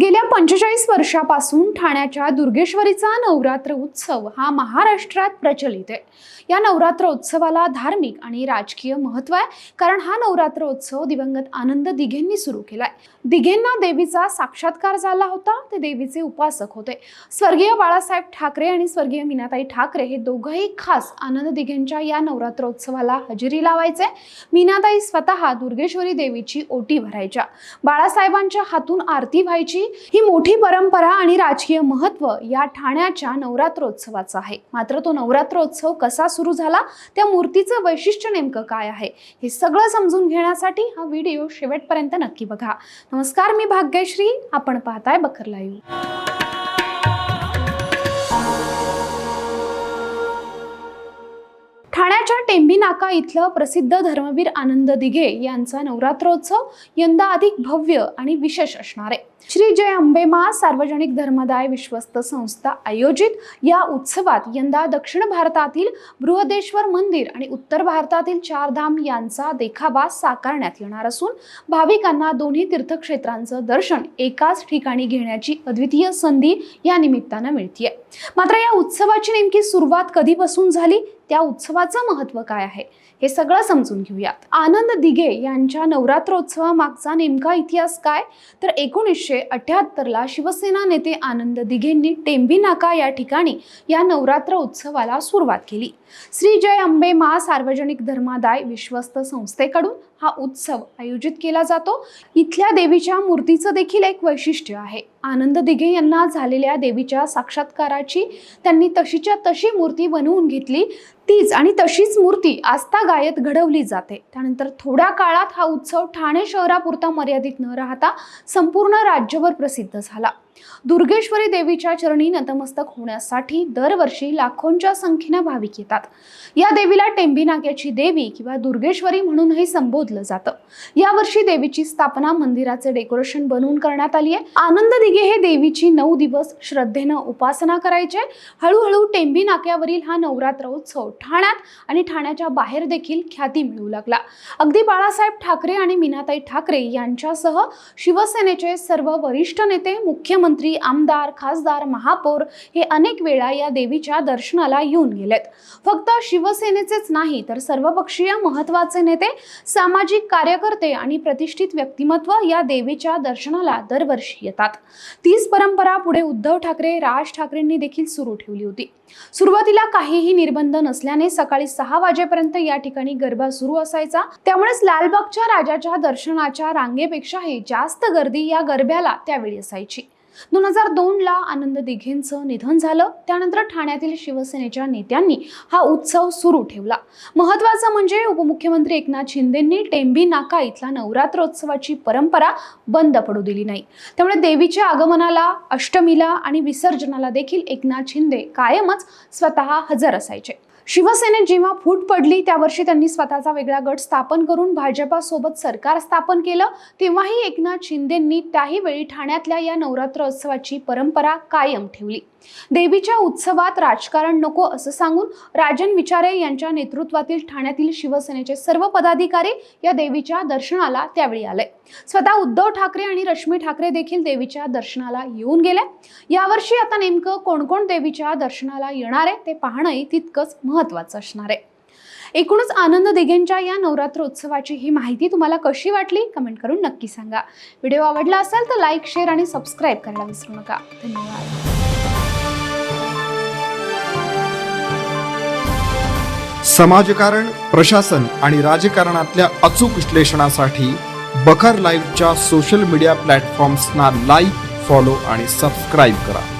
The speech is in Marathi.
गेल्या पंचेचाळीस वर्षापासून ठाण्याच्या दुर्गेश्वरीचा नवरात्र उत्सव हा महाराष्ट्रात प्रचलित आहे. या नवरात्र उत्सवाला धार्मिक आणि राजकीय महत्त्व आहे कारण हा नवरात्र उत्सव दिवंगत आनंद दिघेंनी सुरू केलाय. दिघेंना देवीचा साक्षात्कार झाला होता ते देवीचे उपासक होते. स्वर्गीय बाळासाहेब ठाकरे आणि स्वर्गीय मीनाताई ठाकरे हे दोघंही खास आनंद दिघेंच्या या नवरात्र उत्सवाला हजेरी लावायचे. मीनाताई स्वतः दुर्गेश्वरी देवीची ओटी भरायच्या. बाळासाहेबांच्या हातून आरती व्हायची ही मोठी परंपरा आणि राजकीय महत्त्व या ठाण्याच्या नवरात्रोत्सवाचं आहे. मात्र तो नवरात्रोत्सव कसा सुरू झाला त्या मूर्तीचं वैशिष्ट्य नेमकं काय आहे हे सगळं समजून घेण्यासाठी हा व्हिडिओ शेवटपर्यंत नक्की बघा. नमस्कार मी भाग्यश्री. आपण पाहताय बखर लाईव्ह. नाका इथलं प्रसिद्ध धर्मवीर आनंद दिघे यांचा नवरात्रोत्सव यंदा अधिक भव्य आणि विशेष असणार आहे. श्री जय अंबेमा सार्वजनिक धर्मदाय विश्वस्त संस्था आयोजित या उत्सवात यंदा दक्षिण भारतातील बृहदेश्वर मंदिर आणि उत्तर भारतातील चारधाम यांचा देखावा साकारण्यात येणार असून भाविकांना दोन्ही तीर्थक्षेत्रांचं दर्शन एकाच ठिकाणी घेण्याची अद्वितीय संधी या निमित्तानं मिळतीये. मात्र या उत्सवाची नेमकी सुरुवात कधीपासून झाली? त्या उत्सवाचं महत्त्व काय आहे हे सगळं समजून घेऊयात. आनंद दिघे यांच्या नवरात्रोत्सवामागचा नेमका इतिहास काय? तर एकोणीसशे अठ्याहत्तरला शिवसेना नेते आनंद दिघेंनी टेंबी नाका या ठिकाणी या नवरात्र उत्सवाला सुरुवात केली. श्री जय अंबे मा सार्वजनिक धर्मादाय विश्वस्त संस्थेकडून हा उत्सव आयोजित केला जातो. इथल्या देवीच्या मूर्तीचं देखील एक वैशिष्ट्य आहे. आनंद दिघे यांना झालेल्या देवीच्या साक्षात्काराची त्यांनी तशीच्या तशी मूर्ती बनवून घेतली. तीच आणि तशीच मूर्ती आस्था गायत घडवली जाते. त्यानंतर थोड्या काळात हा उत्सव ठाणे शहरापुरता मर्यादित न राहता संपूर्ण राज्यभर प्रसिद्ध झाला. दुर्गेश्वरी देवीच्या चरणी नतमस्तक होण्यासाठी दरवर्षी लाखोंच्या संख्येनं भाविक येतात. या देवीला टेंबीनाग्याची देवी किंवा दुर्गेश्वरी म्हणूनही संबोधलं जातं. यावर्षी देवीची स्थापना मंदिराचे डेकोरेशन बनवून करण्यात आली आहे. आनंद दिघे हे देवीची नऊ दिवस श्रद्धेनं उपासना करायचे. हळूहळू टेंबी नाक्यावरील हा नवरात्र उत्सव ठाण्यात आणि ठाण्याच्या बाहेर देखील ख्याती मिळू लागला. अगदी बाळासाहेब ठाकरे आणि मीनाताई ठाकरे यांच्यासह शिवसेनेचे सर्व वरिष्ठ नेते मुख्यमंत्री आमदार खासदार महापौर हे अनेक वेळा या देवीच्या दर्शनाला येऊन गेलेत. फक्त शिवसेनेचेच नाही तर सर्वपक्षीय महत्त्वाचे नेते सामाजिक कार्यकर्ते आणि प्रतिष्ठित व्यक्तिमत्व या देवीच्या दर्शनाला दरवर्षी येतात. तीच परंपरा पुढे उद्धव ठाकरे राज ठाकरेंनी देखील सुरू ठेवली होती. सुरुवातीला काहीही निर्बंध नसल्याने सकाळी सहा वाजेपर्यंत या ठिकाणी गरबा सुरू असायचा. त्यामुळेच लालबागच्या राजाच्या दर्शनाच्या रांगेपेक्षाही जास्त गर्दी या गरब्याला त्यावेळी असायची. दोन हजार दोनला आनंद दिघेंचं निधन झालं. त्यानंतर ठाण्यातील शिवसेनेच्या नेत्यांनी हा उत्सव सुरू ठेवला. महत्वाचं म्हणजे उपमुख्यमंत्री एकनाथ शिंदेंनी टेंबी नाका इथला नवरात्रोत्सवाची परंपरा बंद पडू दिली नाही. त्यामुळे देवीच्या आगमनाला अष्टमीला आणि विसर्जनाला देखील एकनाथ शिंदे कायमच स्वतः हजर असायचे. शिवसेनेत जेव्हा फूट पडली त्या वर्षी त्यांनी स्वतःचा वेगळा गट स्थापन करून भाजपासोबत सरकार स्थापन केलं. तेव्हाही एकनाथ शिंदेंनी त्याही वेळी ठाण्यातल्या या नवरात्र उत्सवाची परंपरा कायम ठेवली. देवीच्या उत्सवात राजकारण नको असं सांगून राजन विचारे यांच्या नेतृत्वातील ठाण्यातील शिवसेनेचे सर्व पदाधिकारी या देवीच्या दर्शनाला त्यावेळी आले. स्वतः उद्धव ठाकरे आणि रश्मी ठाकरे देखील देवीच्या दर्शनाला येऊन गेले. यावर्षी आता नेमकं कोण कोण देवीच्या दर्शनाला येणार आहे ते पाहणंही तितकंच महत्वाचं असणार आहे. एकूणच आनंद दिघेंच्या या नवरात्र उत्सवाची ही माहिती तुम्हाला कशी वाटली? कमेंट करून नक्की सांगा. व्हिडिओ आवडला असेल तर लाईक शेअर आणि सबस्क्राईब करायला विसरू नका. धन्यवाद. समाजकारण प्रशासन आणि राजकारणातल्या अचूक विश्लेषणासाठी बखर लाईव्हच्या सोशल मीडिया प्लॅटफॉर्म्सना लाईक फॉलो आणि सबस्क्राईब करा.